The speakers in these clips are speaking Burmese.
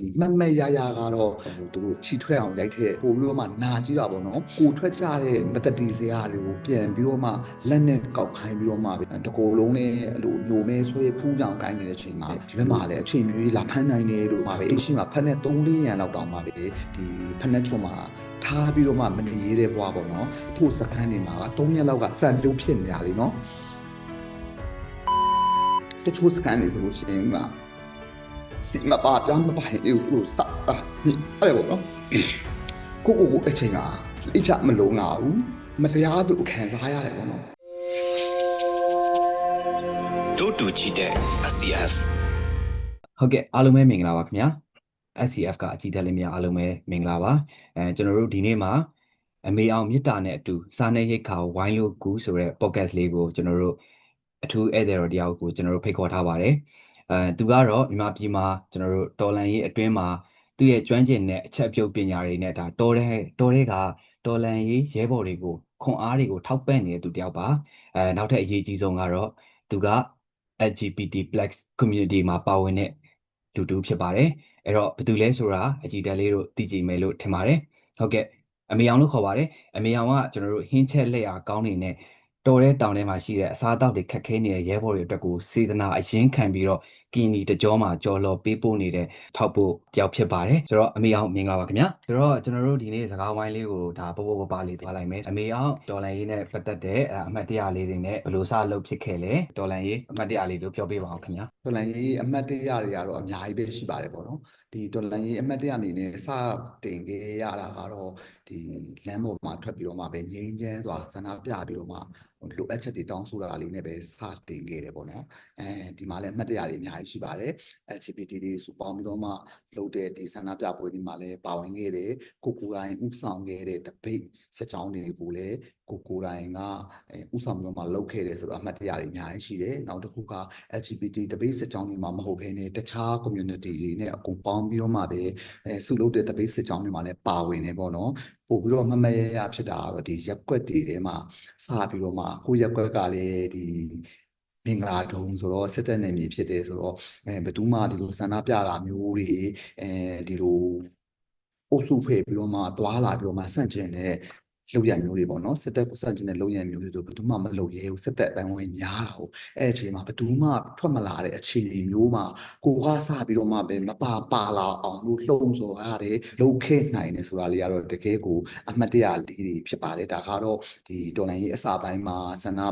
ဒီမှတ်မှတ်ရရကတော့သူတို့ခြိထွက်အောင်ရိုက်တဲ့ပို့ပြီးတော့မှနာကြည့်တာပေါ့နော်ကိုထွက်ကြတဲ့မတတိစရာတွေကိုပြန်ပြီးတော့မှလက်နဲ့ကောက်ခိုင်းပြီးတော့မှတကိုယ်လုံးနဲ့အဲ့လိုညိုမဲဆွဲဖူးကြောင်ကိုင်းနေတဲ့အချိန်မှာဒီဘက်မှာလည်းအချိန်မျိုးကြီးလာဖမ်းနိုင်တယ်လို့ပါပဲအရှိမှာဖက်နဲ့3လေးရန်လောက်တောင်ပါပဲဒီဖက်နဲ့ချုံမှာထားပြီးတော့မှမနေရတဲ့ဘွားပေါ့နော်ထို့စကန်နေမှာက3ရက်လောက်ကစံပြုံးဖြစ်နေရလေနော်တချို့စကန်နေဆိုလို့ရှိရင်က စီမပါပြမပိုင်လို့ကိုစတာအဲ့ပေါ့နော်ကိုကိုကိုအချိန်ကအချမလုံးလာဘူးမတရားသူခံစားရတယ်ပေါ့နော်တို့တူကြည့်တဲ့ SCF ဟုတ်ကဲ့အားလုံးပဲမင်္ဂလာပါခင်ဗျာ SCF ကအကြည့်တက်လေးများအားလုံးပဲမင်္ဂလာပါအဲကျွန်တော်တို့ဒီနေ့မှာအမေအောင်မြစ်တာနဲ့အတူစာနယ်ရိတ်ခါဝိုင်းလို့ကူဆိုတဲ့ podcast လေးကိုကျွန်တော်တို့အထူးဧည့်သည်တော်တရားကိုကျွန်တော်တို့ဖိတ်ခေါ်ထားပါတယ် အဲသူကတော့မြန်မာပြည်မှာကျွန်တော်တို့တော်လန်ရေးအတွင်းမှာသူ့ရဲ့ကျွမ်းကျင်တဲ့အချက်ပြုတ်ပညာတွေနဲ့ဒါတော်တဲ့တော်တဲ့ကတော်လန်ရေးရဲဘော်တွေကိုခွန်အားတွေကိုထောက်ပံ့နေတဲ့သူတယောက်ပါအဲနောက်ထပ်အရေးကြီးဆုံးကတော့သူက LGBT+ community မှာပါဝင်တဲ့လူတူဖြစ်ပါတယ်အဲ့တော့ဘယ်သူလဲဆိုတာအကြည့်တက်လေးတို့သိကြည့်မယ်လို့ထင်ပါတယ်ဟုတ်ကဲ့အမေအောင်လို့ခေါ်ပါတယ်အမေအောင်ကကျွန်တော်တို့ဟင်းချက်လက်ရာကောင်းနေနဲ့ တော်တဲ့တောင်ထဲမှာရှိတဲ့အစားအသောက်တွေခက်ခဲနေတဲ့ရဲဘော်တွေအတွက်ကိုစေတနာအရင်ခံပြီးတော့ကင်နီတကြောမှာကြော်လော်ပေးပို့နေတဲ့ထောက်ဖို့တယောက်ဖြစ်ပါတယ်ဆိုတော့အမေအောင်မင်္ဂလာပါခင်ဗျာဆိုတော့ကျွန်တော်တို့ဒီနေ့စကားဝိုင်းလေးကိုဒါပပပပလေးသွားလိုက်မယ်အမေအောင်ဒေါ်လာရေးနဲ့ပတ်သက်တဲ့အမှတ်တရလေးတွေနဲ့ဘယ်လိုစလုပ်ဖြစ်ခဲ့လဲဒေါ်လာရေးအမှတ်တရလေးတို့ပြောပြပါအောင်ခင်ဗျာဒေါ်လာရေးအမှတ်တရတွေကတော့အများကြီးပဲရှိပါတယ်ပေါ့နော်ဒီဒေါ်လာရေးအမှတ်တရအနေနဲ့စတင်ခဲ့ရတာကတော့ဒီလမ်းပေါ်မှာထွက်ပြီးတော့မှပဲငြိမ်းချမ်းစွာဆန္ဒပြပြီးတော့မှလိုအပ်ချက်တွေတောင်းဆိုတာလေးနဲ့ပဲစတင်ခဲ့တယ်ပေါ့နော်အဲဒီမှာလည်းအမှတ်တရတွေအများကြီးရှိပါတယ် LGBT တွေစုပေါင်းပြီးတော့မှလုပ်တဲ့ဒီဆန္ဒပြပွဲတွေမှာလည်းပါဝင်ခဲ့တယ်ကိုကိုယ်တိုင်ဥဆောင်ခဲ့တဲ့ debate ဆက်ကြောင်းတွေကိုလည်းကိုကိုယ်တိုင်ကအဲဥဆောင်ပြီးတော့မှလုပ်ခဲ့တယ်ဆိုတော့အမှတ်တရတွေအများကြီးရှိတယ်နောက်တစ်ခုက LGBT debate စစ်ကြောင်းတွေမှာမဟုတ်ဘဲနဲ့တခြား community တွေနဲ့အကုန်ပေါင်းပြီးတော့မှပဲအဲစုလုပ်တဲ့ debate စစ်ကြောင်းတွေမှာလည်းပါဝင်နေပေါ့နော်ပို့ပြီးတော့မမရရဖြစ်တာကတော့ဒီရက်ကွက်တွေထဲမှာစပြီးတော့မှကိုရက်ကွက်ကလည်းဒီမင်္ဂလာဒုံဆိုတော့စစ်တပ်နယ်မြေဖြစ်တယ်ဆိုတော့အဲဘယ်သူမှဒီလိုဆန္ဒပြတာမျိုးတွေအဲဒီလိုအုပ်စုဖွဲ့ပြီးတော့မှသွားလာပြီးတော့မှဆန့်ကျင်တဲ့ လုပ်ရမျိုးတွေပေါ့နော်စစ်တပ်ကိုစန့်ကျင်တဲ့လုပ်ရမျိုးတွေဆိုဘယ်သူမှမလုပ်ရဲဘူးစစ်တပ်အတိုင်းဝင်များတာဟုတ်အဲ့အချိန်မှာဘယ်သူမှထွက်မလာတဲ့အခြေအနေမျိုးမှာကိုကစပြီးတော့မှပဲမပါပါလာအောင်လို့လှုံ့ဆော်ရတယ်လှုပ်ခဲနိုင်တယ်ဆိုတာလေးကတော့တကယ်ကိုအမှတ်တရလေးတွေဖြစ်ပါတယ်ဒါကတော့ဒီတော်လိုင်းရေးအစာပိုင်းမှာဆန္ဒ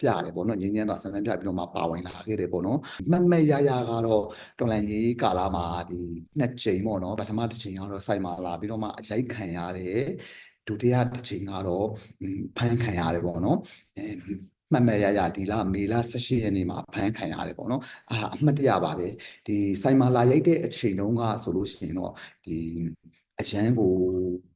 ပြတယ်ပေါ့နော်ငင်းငင်းတော့ဆန္ဒပြပြီးတော့မှပါဝင်လာခဲ့တယ်ပေါ့နော်မှတ်မဲ့ရရကတော့တော်လိုင်းရေးကာလမှာဒီနှစ်ချိန်ပေါ့နော်ပထမတစ်ချိန်ကတော့စိုက်မာလာပြီးတော့မှအရိုက်ခံရတယ် ဒုတိယတစ်ချိန်ကတော့ဖမ်းခံရတယ်ပေါ့နော်အဲမှတ်မဲ့ရရဒီလမေလ18ရက်နေ့မှာဖမ်းခံရတယ်ပေါ့နော်အာအမှတ်တရပါပဲဒီစိုက်မာလာရိုက်တဲ့အချိန်တုန်းကဆိုလို့ရှိရင်တော့ဒီ အရန်ကို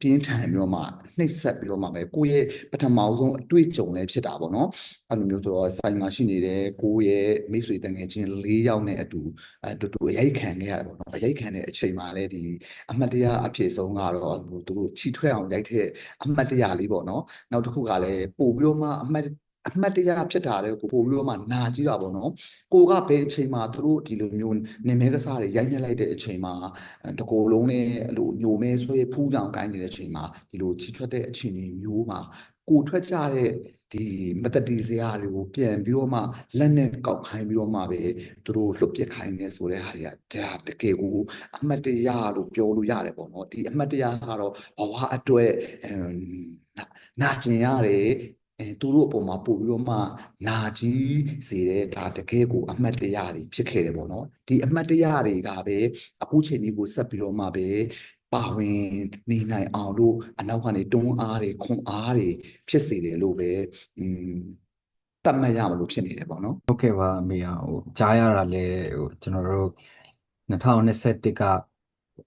ပြင်းထန်ပြီးတော့မှနှိပ်စက်ပြီးတော့မှပဲကိုယ့်ရဲ့ပထမဆုံးအတွေ့အကြုံလည်းဖြစ်တာပေါ့နော်အဲ့လိုမျိုးဆိုတော့ဆိုင်မှာရှိနေတဲ့ကိုယ့်ရဲ့မိတ်ဆွေတငယ်ချင်း၄ယောက်နဲ့အတူအတူတူအရိုက်ခံခဲ့ရတယ်ပေါ့နော်အရိုက်ခံတဲ့အချိန်မှာလည်းဒီအမှတ်တရအဖြစ်ဆုံးကတော့သူတို့ခြိထွက်အောင်ရိုက်တဲ့အမှတ်တရလေးပေါ့နော်နောက်တစ်ခုကလည်းပို့ပြီးတော့မှအမှတ် အမှတ်တရဖြစ်တာတဲ့ကိုပို့ပြီးတော့မှနာကြည့်တာပေါ့နော်ကိုကဘယ်အချိန်မှာသူတို့ဒီလိုမျိုးနေမဲကစားတွေရိုက်ညက်လိုက်တဲ့အချိန်မှာတကိုယ်လုံးနဲ့အဲ့လိုညိုမဲဆွဲဖူးကြောင်ကိုင်းနေတဲ့အချိန်မှာဒီလိုချီထွက်တဲ့အချိန်မျိုးမှာကိုထွက်ကြတဲ့ဒီမတတိစရာတွေကိုပြန်ပြီးတော့မှလက်နဲ့ကောက်ခိုင်းပြီးတော့မှပဲသူတို့လွတ်ပစ်ခိုင်းနေဆိုတဲ့ဟာတွေကဒါတကယ်ကိုအမှတ်တရလို့ပြောလို့ရတယ်ပေါ့နော်ဒီအမှတ်တရကတော့ဘဝအတွက်နာကျင်ရတယ် အဲသူတို့အပေါ်မှာပို့ပြီးတော့မှနာကြီးစေတဲ့ဒါတကယ်ကိုအမှတ်တရတွေဖြစ်ခဲ့တယ်ပေါ့နော်ဒီအမှတ်တရတွေကပဲအခုချိန်ဒီကိုဆက်ပြီးတော့မှပဲပါဝင်နေနိုင်အောင်လို့အနောက်ကနေတွန်းအားတွေခွန်အားတွေဖြစ်စေတယ်လို့ပဲอืมတတ်မှတ်ရမလို့ဖြစ်နေတယ်ပေါ့နော်ဟုတ်ကဲ့ပါအမေဟာဟိုကြားရတာလဲဟိုကျွန်တော်တို့2021က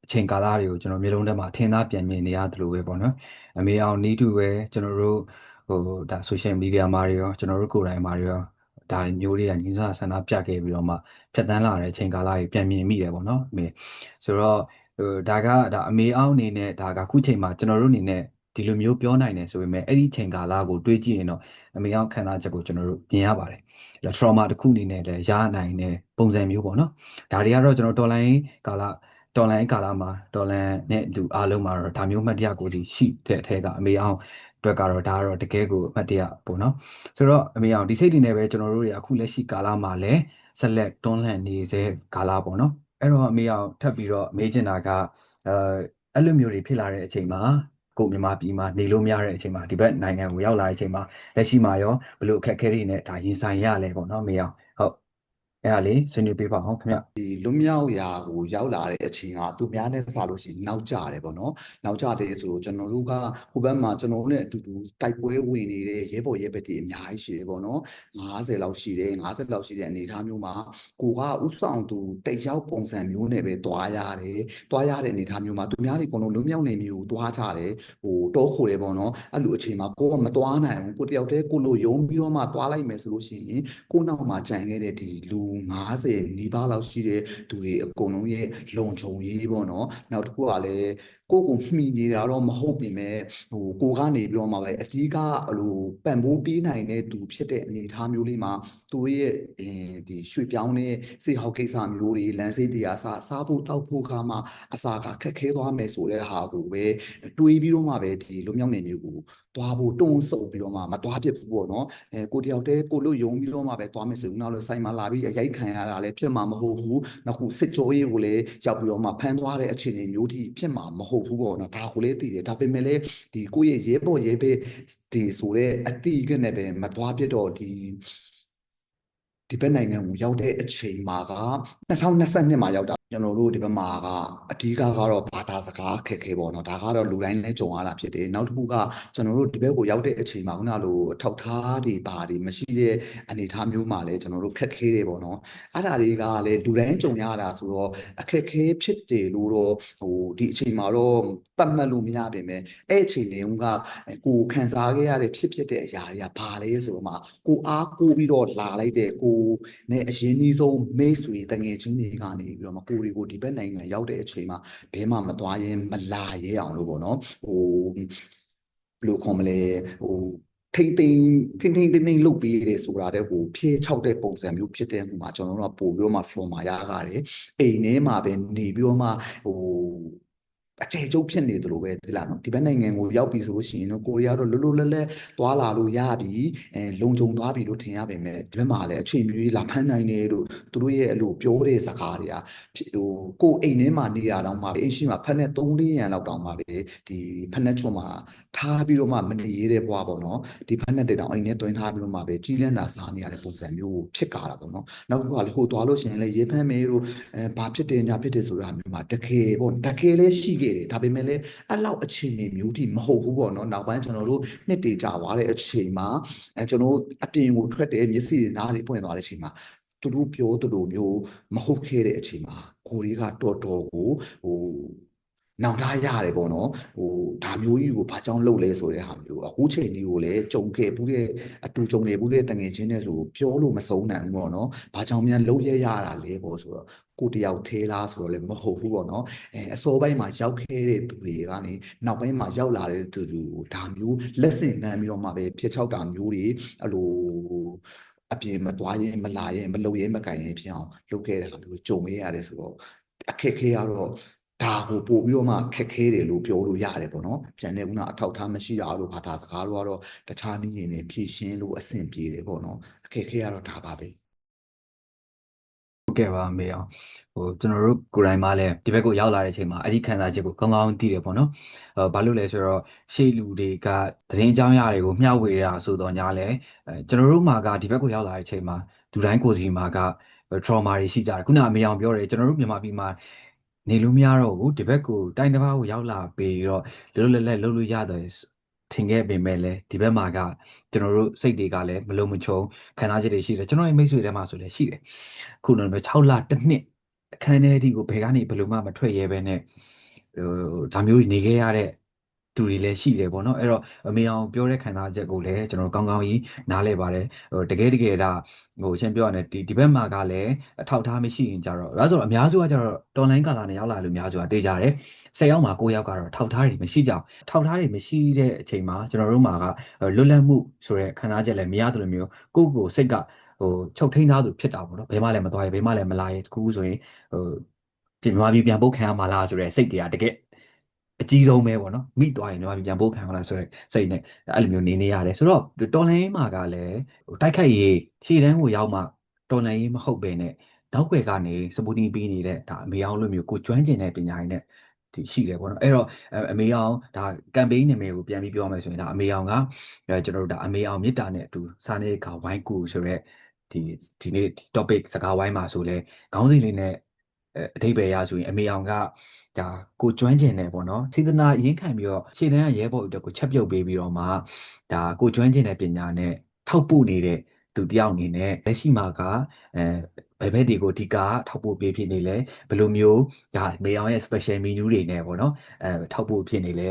အချိန်ကာလတွေကိုကျွန်တော်မျိုးလုံးထဲမှာထင်သားပြန်မြင်နေရတယ်လို့ပဲပေါ့နော်အမေအောင်နီးတူပဲကျွန်တော်တို့ဟို ဒါ social media မှာတွေရောကျွန်တော်တို့ကိုယ်တိုင်မှာတွေရောဒါမျိုးတွေကညီစားဆန္ဒပြခဲ့ပြီးတော့မှဖြတ်တန်းလာတဲ့အချိန်ကာလတွေပြန်မြင်မိတယ်ပေါ့နော်အမေဆိုတော့ဟိုဒါကဒါအမေအောင်အနေနဲ့ဒါကခုချိန်မှာကျွန်တော်တို့အနေနဲ့ဒီလိုမျိုးပြောနိုင်တယ်ဆိုပေမဲ့အဲ့ဒီချိန်ကာလကိုတွေးကြည့်ရင်တော့အမေအောင်ခံစားချက်ကိုကျွန်တော်တို့မြင်ရပါတယ်အဲ့တော့ trauma တစ်ခုအနေနဲ့လည်းရနိုင်တဲ့ပုံစံမျိုးပေါ့နော်ဒါတွေကတော့ကျွန်တော်တော်လိုင်းကာလတော်လန်ကာလမှာတော်လန်နဲ့လူအားလုံးမှာတော့ဒါမျိုးမှတ်တရကိုကြီးရှိတဲ့အထက်ကအမေအောင် အတွက်ကတော့ဒါကတော့တကယ်ကိုအမှတ်တရပေါ့နော်ဆိုတော့အမေအောင်ဒီစိတ်တွေနဲ့ပဲကျွန်တော်တို့တွေအခုလက်ရှိကာလမှာလည်းဆက်လက်တွန်းလှန်နေစေကာလပေါ့နော်အဲ့တော့အမေအောင်ထပ်ပြီးတော့မေးချင်တာကအဲအဲ့လိုမျိုးတွေဖြစ်လာတဲ့အချိန်မှာကိုမြန်မာပြည်မှာနေလို့မရတဲ့အချိန်မှာဒီဘက်နိုင်ငံကိုရောက်လာတဲ့အချိန်မှာလက်ရှိမှာရောဘယ်လိုအခက်အခဲတွေနဲ့ဒါရင်ဆိုင်ရလဲပေါ့နော်မေအောင်ဟုတ် အဲ့ဒါလေးဆွေးနွေးပေးပါအောင်ခင်ဗျဒီလွတ်မြောက်ရာကိုရောက်လာတဲ့အချိန်ကသူများနဲ့စားလို့ရှိရင်နောက်ကျတယ်ပေါ့နော်နောက်ကျတယ်ဆိုတော့ကျွန်တော်တို့ကဟိုဘက်မှာကျွန်တော်တို့နဲ့အတူတူတိုက်ပွဲဝင်နေတဲ့ရဲဘော်ရဲဘက်တွေအများကြီးရှိတယ်ပေါ့နော်50လောက်ရှိတယ်50လောက်ရှိတဲ့အနေအထားမျိုးမှာကိုကဥဆောင်သူတိတ်ရောက်ပုံစံမျိုးနဲ့ပဲတွားရတယ်တွားရတဲ့အနေအထားမျိုးမှာသူများတွေအကုန်လုံးလွတ်မြောက်နေမျိုးကိုတွားကြတယ်ဟိုတောခိုတယ်ပေါ့နော်အဲ့လိုအချိန်မှာကိုကမတွားနိုင်ဘူးကိုတယောက်တည်းကိုလိုယုံပြီးတော့မှတွားလိုက်မယ်ဆိုလို့ရှိရင်ကိုနောက်မှာကြံခဲ့တဲ့ဒီလူ50နီးပါးလောက်ရှိတဲ့သူတွေအကုန်လုံးရဲ့လုံခြုံရေးပေါ့နော်နောက်တစ်ခုကလည်း ကိုယ့်ကိုမှီနေတာတော့မဟုတ်ပြင်မဲ့ဟိုကိုကနေပြီးတော့မှပဲအကြီးကဟိုပံ့ပိုးပေးနိုင်တဲ့သူဖြစ်တဲ့အနေအထားမျိုးလေးမှာသူရဲ့အဲဒီရွှေပြောင်းတဲ့စေဟောက်ကိစ္စမျိုးတွေလမ်းစေးတရားစားစားဖို့တောက်ဖို့ကမှအစာကခက်ခဲသွားမယ်ဆိုတဲ့ဟာကိုပဲတွေးပြီးတော့မှပဲဒီလွမြောက်နေမျိုးကိုသွားဖို့တွန်းဆုပ်ပြီးတော့မှမသွားဖြစ်ဘူးပေါ့နော်အဲကိုတယောက်တည်းကိုလို့ယုံပြီးတော့မှပဲသွားမယ်ဆိုရင်နောက်လို့ဆိုင်မှာလာပြီးအရိုက်ခံရတာလည်းဖြစ်မှာမဟုတ်ဘူးနောက်ခုစစ်ကြောရေးကိုလည်းရောက်ပြီးတော့မှဖမ်းသွားတဲ့အခြေအနေမျိုးထိဖြစ်မှာမဟုတ်ဘူးပေါ့နော်ဒါကိုလည်းသိတယ်ဒါပေမဲ့လည်းဒီကိုယ့်ရဲ့ရဲဘော်ရဲဘက်ဒီဆိုတဲ့အတိကနဲ့ပဲမသွားပြတော့ဒီဒီဘက်နိုင်ငံကိုရောက်တဲ့အချိန်မှာက2022မှာရောက်တာကျွန်တော်တို့ဒီဘက်မှာကအဓိကကတော့ဘာ သာစကားခက်ခဲပေါ့နော်ဒါကတော့လူတိုင်းလည်းကြုံရတာဖြစ်တယ်နောက်တစ်ခုကကျွန်တော်တို့ဒီဘက်ကိုရောက်တဲ့အချိန်မှာခုနလိုအထောက်ထားတွေပါတွေမရှိတဲ့အနေအထားမျိုးမှာလည်းကျွန်တော်တို့ခက်ခဲတယ်ပေါ့နော်အဲ့ဒါတွေကလည်းလူတိုင်းကြုံရတာဆိုတော့အခက်ခဲဖြစ်တယ်လို့တော့ဟိုဒီအချိန်မှာတော့သတ်မှတ်လို့မရပါပဲအဲ့အချိန်တုန်းကကိုခံစားခဲ့ရတဲ့ဖြစ်ဖြစ်တဲ့အရာတွေကဘာလဲဆိုတော့မှကိုအားကိုးပြီးတော့လာလိုက်တဲ့ကိုနဲ့အရင်ကြီးဆုံးမိတ်ဆွေတငယ်ချင်းတွေကနေပြီးတော့မှကိုတွေကိုဒီဘက်နိုင်ငံရောက်တဲ့အချိန်မှာဘဲမှမသွားရင်မလာရဲအောင်လို့ပေါ့နော်ဟိုဘယ်လိုခေါ်မလဲဟိုထိမ့်သိမ့်ထိမ့်ထိမ့်သိမ့်သိမ့်လုတ်ပြီးတယ်ဆိုတာတဲ့ဟိုဖြည့်ချောက်တဲ့ပုံစံမျိုးဖြစ်တဲ့ဟိုမှာကျွန်တော်တို့ကပို့ပြီးတော့မှ flow မှာရရတယ်အိမ်ထဲမှာပဲနေပြီးတော့မှဟို အကျယ်ကျုပ်ဖြစ်နေတယ်လို့ပဲဒီလားနော်ဒီဘက်နိုင်ငံကိုရောက်ပြီဆိုလို့ရှိရင်တော့ကိုရီးယားတော့လွတ်လွတ်လပ်လပ်သွားလာလို့ရပြီအဲလုံခြုံသွားပြီလို့ထင်ရပေမဲ့ဒီဘက်မှာလည်းအချိန်မျိုးလာဖမ်းနိုင်တယ်လို့သူတို့ရဲ့အဲ့လိုပြောတဲ့စကားတွေကဟိုကိုအိမ်ထဲမှာနေတာတောင်မှအိမ်ရှိမှာဖက်နဲ့3လေးရန်လောက်တောင်မှပဲဒီဖက်နဲ့ချွန်မှာထားပြီးတော့မှမနေရတဲ့ဘွားပေါ့နော်ဒီဖက်နဲ့တေတောင်အိမ်ထဲတွင်းထားပြီးတော့မှပဲကြီးလန်းတာစားနေရတဲ့ပုံစံမျိုးဖြစ်ကြတာပေါ့နော်နောက်တစ်ခုကလည်းဟိုသွားလို့ရှိရင်လည်းရေဖမ်းမေးတို့အဲဘာဖြစ်တယ်ညာဖြစ်တယ်ဆိုတာမျိုးမှာတကယ်ပေါ့တကယ်လည်းရှိခဲ့တယ်ဒါပေမဲ့လည်းအဲ့လောက်အခြေအနေမျိုးထိမဟုတ်ဘူးပေါ့နော်နောက်ပိုင်းကျွန်တော်တို့နှစ်တည်ကြသွားတဲ့အချိန်မှာအဲကျွန်တော်တို့အပြင်ကိုထွက်တဲ့မျက်စိတွေနားတွေပွင့်သွားတဲ့အချိန်မှာသူတို့ပြောသလိုမျိုးမဟုတ်ခဲ့တဲ့အချိန်မှာကိုရီးကတော်တော်ကိုဟို နောင်တရတယ်ပေါ့နော်ဟိုဒါမျိုးကြီးကိုဘာကြောင့်လုပ်လဲဆိုတဲ့ဟာမျိုးအခုချိန်ကြီးကိုလည်းကြုံခဲ့ဘူးတဲ့အတူကြုံနေဘူးတဲ့တငယ်ချင်းတွေဆိုပြောလို့မဆုံးနိုင်ဘူးပေါ့နော်ဘာကြောင့်များလုပ်ရရတာလဲပေါ့ဆိုတော့ကိုတယောက်သေးလားဆိုတော့လည်းမဟုတ်ဘူးပေါ့နော်အဲအစောပိုင်းမှာရောက်ခဲ့တဲ့သူတွေကနေနောက်ပိုင်းမှာရောက်လာတဲ့သူတွေကိုဒါမျိုးလက်ဆင့်နှမ်းပြီးတော့မှပဲဖြစ်ချောက်တာမျိုးတွေအဲ့လိုအပြင်မသွားရင်မလာရင်မလုံရင်မကန်ရင်ဖြစ်အောင်လုပ်ခဲ့တဲ့ဟာမျိုးကြုံခဲ့ရတယ်ဆိုတော့အခက်ခဲရတော့ ဒါကိုပို့ပြီးတော့မှခက်ခဲတယ်လို့ပြောလို့ရတယ်ပေါ့နော်။ပြန်တဲ့ခုနအထောက်ထားမရှိတာလို့ဘာသာစကားလို့ကတော့တခြားနည်းရင်းနဲ့ဖြည့်ရှင်းလို့အဆင်ပြေတယ်ပေါ့နော်။အခက်ခဲရတော့ဒါပါပဲ။ဟုတ်ကဲ့ပါမေအောင်ဟိုကျွန်တော်တို့ကိုယ်တိုင်မှလည်းဒီဘက်ကိုရောက်လာတဲ့အချိန်မှာအဲ့ဒီခံစားချက်ကိုကောင်းကောင်းသိတယ်ပေါ့နော်အဲဘာလို့လဲဆိုတော့ရှေ့လူတွေကသတင်းအကြောင်းအရာတွေကိုမျှဝေတာဆိုတော့ညာလဲအဲကျွန်တော်တို့မှာကဒီဘက်ကိုရောက်လာတဲ့အချိန်မှာလူတိုင်းကိုယ်စီမှာက trauma တွေရှိကြတယ်ခုနအမေအောင်ပြောတယ်ကျွန်တော်တို့မြန်မာပြည်မှာ နေလို့မရတော့ဘူးဒီဘက်ကိုတိုင်းတစ်ပါးကိုရောက်လာပြီးတော့လွတ်လွတ်လပ်လပ်လုပ်လို့ရတယ်ထင်ခဲ့ပေမဲ့လည်းဒီဘက်မှာကကျွန်တော်တို့စိတ်တွေကလည်းမလုံမချုံခံစားချက်တွေရှိတယ်ကျွန်တော်ရဲ့မိတ်ဆွေထဲမှာဆိုလည်းရှိတယ်ခုတော့ပဲ6လတစ်နှစ်အခန်းထဲအထိကိုဘယ်ကနေဘယ်လိုမှမထွက်ရဲပဲနဲ့ဟိုဒါမျိုးတွေနေခဲ့ရတဲ့ သူတွေလည်းရှိတယ်ပေါ့နော်အဲ့တော့အမေအောင်ပြောတဲ့ခံစားချက်ကိုလည်းကျွန်တော်ကောင်းကောင်းကြီးနားလဲပါတယ်ဟိုတကယ်တကယ်ဒါဟိုရှင်းပြောရရင်ဒီဒီဘက်မှာကလည်းအထောက်ထားမရှိရင်ကြတော့ဒါဆိုတော့အများစုကကြတော့ online ကာလာနဲ့ရောက်လာလို့အများစုကတေးကြတယ်10ယောက်မှာ9ယောက်ကတော့ထောက်ထားတွေမရှိကြဘူးထောက်ထားတွေမရှိတဲ့အချိန်မှာကျွန်တော်တို့မှာကလွတ်လပ်မှုဆိုတဲ့ခံစားချက်လည်းမရသလိုမျိုးကိုယ့်ကိုယ်စိတ်ကဟိုချုပ်ထိန်းထားသူဖြစ်တာပေါ့နော်ဘယ်မှလည်းမသွားရဘယ်မှလည်းမလာရတခုဆိုရင်ဟိုဒီမြန်မာပြည်ပြန်ပို့ခံရမှာလားဆိုတဲ့စိတ်တွေကတကယ် အကြီးဆုံးပဲပေါ့နော်မိသွားရင်မြန်မာပြည်ပြန်ပို့ခံရမှာလားဆိုတဲ့စိတ်နဲ့အဲ့လိုမျိုးနေနေရတယ်ဆိုတော့တော်လိုင်းမှာကလည်းဟိုတိုက်ခိုက်ရေးရှေ့တန်းကိုရောက်မှတော်လိုင်းရေးမဟုတ်ပဲနဲ့နောက်ွယ်ကနေစပူတင်ပေးနေတဲ့ဒါအမေအောင်လိုမျိုးကိုကျွမ်းကျင်တဲ့ပညာရည်နဲ့ဒီရှိတယ်ပေါ့နော်အဲ့တော့အမေအောင်ဒါကမ်ပိန်းနာမည်ကိုပြန်ပြီးပြောမယ်ဆိုရင်ဒါအမေအောင်ကအဲကျွန်တော်တို့ဒါအမေအောင်မြစ်တာနဲ့အတူစာနေခါဝိုင်းကူဆိုရက်ဒီဒီနေ့ဒီ topic စကားဝိုင်းမှာဆိုလဲခေါင်းစဉ်လေးနဲ့ အဓိပ္ပာယ်ရဆိုရင်အမေအောင်ကဒါကိုကျွမ်းကျင်တယ်ပေါ့နော်စေတနာရင်းခံပြီးတော့ခြေတန်းကရဲဘော်အတွက်ကိုချက်ပြုတ်ပေးပြီးတော့မှဒါကိုကျွမ်းကျင်တဲ့ပညာနဲ့ထောက်ပို့နေတဲ့သူတယောက်အနေနဲ့လက်ရှိမှာကအဲဘယ်ဘက်တွေကိုအဓိကထောက်ပို့ပေးဖြစ်နေလဲဘယ်လိုမျိုးဒါမေအောင်ရဲ့ special menu တွေနဲ့ပေါ့နော်အဲထောက်ပို့ဖြစ်နေလဲ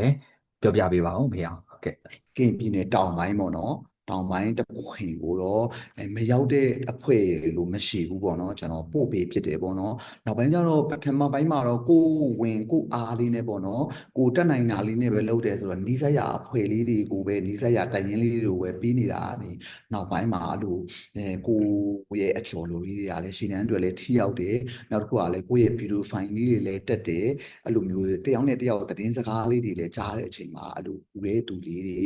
ပြောပြပေးပါဦးမေအောင်ဟုတ်ကဲ့ကင်ပြည်နယ်တောင်ပိုင်းပေါ့နော် တောင်ပိုင်းတစ်ခွင်ကိုတော့အဲမရောက်တဲ့အဖွဲ့လို့မရှိဘူးပေါ့နော်ကျွန်တော်ပို့ပေးဖြစ်တယ်ပေါ့နော်နောက်ပိုင်းကျတော့ပထမပိုင်းမှာတော့ကိုဝင်ကိုအားလေးနဲ့ပေါ့နော်ကိုတက်နိုင်တာလေးနဲ့ပဲလုပ်တယ်ဆိုတော့နီးစပ်ရအဖွဲ့လေးတွေကိုပဲနီးစပ်ရတိုင်ရင်လေးတွေကိုပဲပြီးနေတာနေနောက်ပိုင်းမှာအဲ့လိုအဲကိုရဲ့အချော်လိုလေးတွေကလည်းရှင်းတန်းတွေလည်းထိရောက်တယ်နောက်တစ်ခုကလည်းကိုရဲ့ video file လေးတွေလည်းတက်တယ်အဲ့လိုမျိုးတယောက်နဲ့တယောက်သတင်းစကားလေးတွေလည်းကြားတဲ့အချိန်မှာအဲ့လိုဦးရဲ့သူလေးတွေ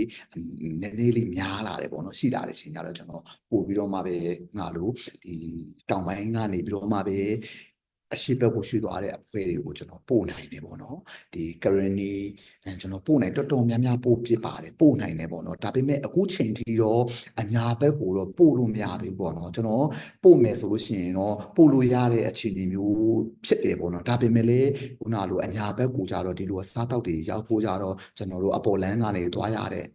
နည်းနည်းလေးများလာတယ်ပေါ့နော်ရှိလာတဲ့အချိန်ကျတော့ကျွန်တော်ပို့ပြီးတော့မှပဲငါလို့ဒီတောင်ပိုင်းကနေပြီးတော့မှပဲအရှိဘက်ကိုရွှေ့သွားတဲ့အဖွဲ့တွေကိုကျွန်တော်ပို့နိုင်တယ်ပေါ့နော်ဒီ currently အဲကျွန်တော်ပို့နိုင်တော်တော်များများပို့ဖြစ်ပါတယ်ပို့နိုင်တယ်ပေါ့နော်ဒါပေမဲ့အခုချိန်ထိတော့အညာဘက်ကိုတော့ပို့လို့မရသေးဘူးပေါ့နော်ကျွန်တော်ပို့မယ်ဆိုလို့ရှိရင်တော့ပို့လို့ရတဲ့အခြေအနေမျိုးဖြစ်တယ်ပေါ့နော်ဒါပေမဲ့လည်းခုနလိုအညာဘက်ကိုကြတော့ဒီလိုစားတောက်တွေရောက်ဖို့ကြတော့ကျွန်တော်တို့အပေါ်လန်းကနေသွားရတဲ့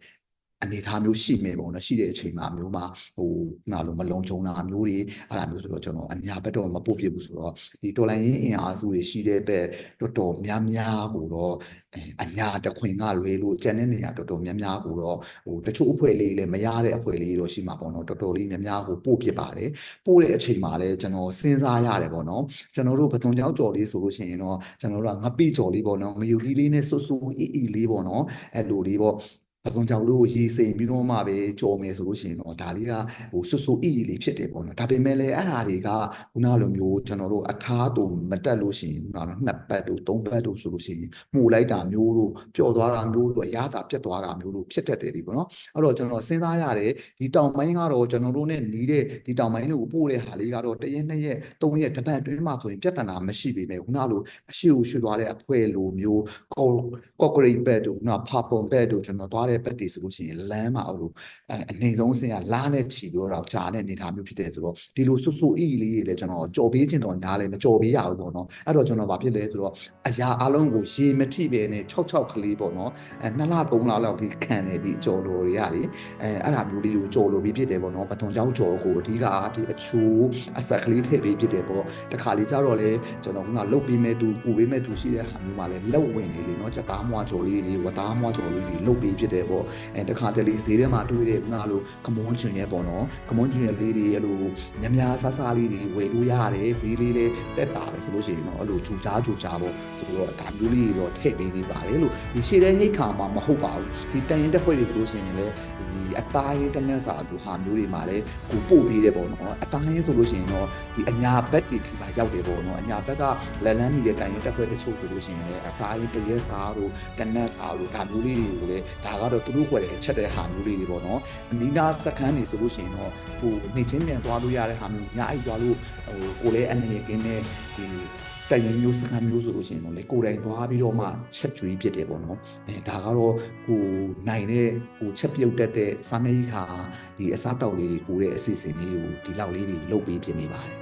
အနေအထားမျိုးရှိမယ်ပေါ့နော်ရှိတဲ့အချိန်မှာမျိုးမှာဟိုနာလို့မလုံခြုံတာမျိုးတွေအဲ့ဒါမျိုးဆိုတော့ကျွန်တော်အညာဘက်တော့မပို့ပြဘူးဆိုတော့ဒီတော်လိုင်းရင်အင်အားစုတွေရှိတဲ့ဘက်တော်တော်များများကိုတော့အညာတခွင်ကလွဲလို့ကျန်တဲ့နေရာတော်တော်များများကိုတော့ဟိုတချို့အဖွဲ့လေးလည်းမရတဲ့အဖွဲ့လေးတော့ရှိမှာပေါ့နော်တော်တော်လေးများများကိုပို့ဖြစ်ပါတယ်ပို့တဲ့အချိန်မှာလည်းကျွန်တော်စဉ်းစားရတယ်ပေါ့နော်ကျွန်တော်တို့ဘသွန်ကြောက်ကြော်လေးဆိုလို့ရှိရင်တော့ကျွန်တော်တို့ကငပိကြော်လေးပေါ့နော်ငယူလီလေးနဲ့ဆူဆူအီအီလေးပေါ့နော်အဲ့လိုလေးပေါ့ ပစုံကြောင်လို့ရေစိမ်ပြီးတော့မှပဲကြော်မယ်ဆိုလို့ရှိရင်တော့ဒါလေးကဟိုဆွဆူအီလေးဖြစ်တယ်ပေါ့နော်ဒါပေမဲ့လည်းအဲ့ဓာတွေကခုနလိုမျိုးကျွန်တော်တို့အထားတူမတက်လို့ရှိရင်ခုနကနှစ်ပတ်တို့သုံးပတ်တို့ဆိုလို့ရှိရင်မှုလိုက်တာမျိုးတို့ပျော်သွားတာမျိုးတို့အရသာပြတ်သွားတာမျိုးတို့ဖြစ်တတ်တယ်ဒီပေါ့နော်အဲ့တော့ကျွန်တော်စဉ်းစားရတယ်ဒီတောင်ပိုင်းကတော့ကျွန်တော်တို့ ਨੇ နီးတဲ့ဒီတောင်ပိုင်းကိုပို့တဲ့ဟာလေးကတော့တရက်နှစ်ရက်သုံးရက်တစ်ပတ်အတွင်းမှာဆိုရင်ပြဿနာမရှိပေမဲ့ခုနလိုအရှိကိုရွှေ့သွားတဲ့အဖွဲလိုမျိုးကော့ကရိတ်ဘက်တို့ခုနဖာပွန်ဘက်တို့ကျွန်တော်သွားတဲ့ဘက်တွေဆိုလို့ရှိရင်လမ်းမှာအဲ့လိုအနေဆုံးအဆင့်ကလားနဲ့ချီပြီးတော့ဂျာနဲ့အနေထားမျိုးဖြစ်တဲ့ဆိုတော့ဒီလိုဆွဆွအီလေးတွေလည်းကျွန်တော်ကြော်ပေးခြင်းတော့ညားလည်းမကြော်ပေးရဘူးပေါ့နော်အဲ့တော့ကျွန်တော်ဗာဖြစ်လဲဆိုတော့အရာအလုံးကိုရေမထိပဲနဲ့66ကလေးပေါ့နော်အဲ2လ3လလောက်ဒီခံနေဒီကြော်လိုတွေကလေအဲအဲ့ဒါမျိုးလေးကိုကြော်လိုပြီးဖြစ်တယ်ပေါ့နော်ပထုံကြောက်ကြော်ကိုအဓိကအဖြစ်အချိုးအဆက်ကလေးထည့်ပေးဖြစ်တယ်ပေါ့တခါလေးကြတော့လေကျွန်တော်ကလုတ်ပေးမဲ့သူပူပေးမဲ့သူရှိတဲ့ဟာမျိုးမှလည်းလက်ဝင်နေလေနော်စက်သားမွားကြော်လေးတွေဝသားမွားကြော်လေးတွေလုတ်ပေးဖြစ်တယ်ပေါ့အဲတခါတလေဈေးထဲမှာတွေ့တဲ့ခုနလိုကမွန်ချွင်ရဲ့ပေါ့နော်ကမွန်ချွင်ရဲ့လေးတွေအဲ့လိုများများဆဆလေးတွေဝယ်လို့ရတယ်ဈေးလေးလေးတက်တာပဲဆိုလို့ရှိရင်တော့အဲ့လိုဂျူကြားဂျူကြားပေါ့ဆိုတော့ဒါမျိုးလေးတွေတော့ထည့်ပေးနေပါတယ်လို့ဒီရှေ့တဲ့ဟိတ်ခါမှာမဟုတ်ပါဘူးဒီတန်ရင်တက်ဖွဲ့တွေဆိုလို့ရှိရင်လည်းဒီအသားရင်းတနက်စာလူဟာမျိုးတွေမှာလည်းကိုပို့ပေးတယ်ပေါ့နော်အသားရင်းဆိုလို့ရှိရင်တော့ဒီအညာဘက်တွေထိပါရောက်တယ်ပေါ့နော်အညာဘက်ကလက်လန်းမီတဲ့တန်ရင်တက်ဖွဲ့တချို့ဆိုလို့ရှိရင်လည်းအသားရင်းတရက်စာတို့တနက်စာတို့ဒါမျိုးလေးတွေကိုလည်းဒါကတော့သူတို့ခွဲတယ်ချက်တဲ့ဟာမျိုးလေးတွေပေါ့နော်အနီးနားစခန်းနေဆိုလို့ရှိရင်တော့ဟိုနေချင်းပြန်သွားလို့ရတဲ့ဟာမျိုးညအိုက်သွားလို့ဟိုကိုလည်းအနေကင်းနဲ့ဒီတိုင်ရင်မျိုးစခန်းမျိုးဆိုလို့ရှိရင်တော့လေကိုယ်တိုင်သွားပြီးတော့မှချက်ကျွေးဖြစ်တယ်ပေါ့နော်အဲဒါကတော့ကိုနိုင်တဲ့ကိုချက်ပြုတ်တတ်တဲ့စားနေခါဒီအစားတောက်လေးတွေကိုတဲ့အစီအစဉ်လေးကိုဒီလောက်လေးတွေလုပ်ပေးဖြစ်နေပါတယ်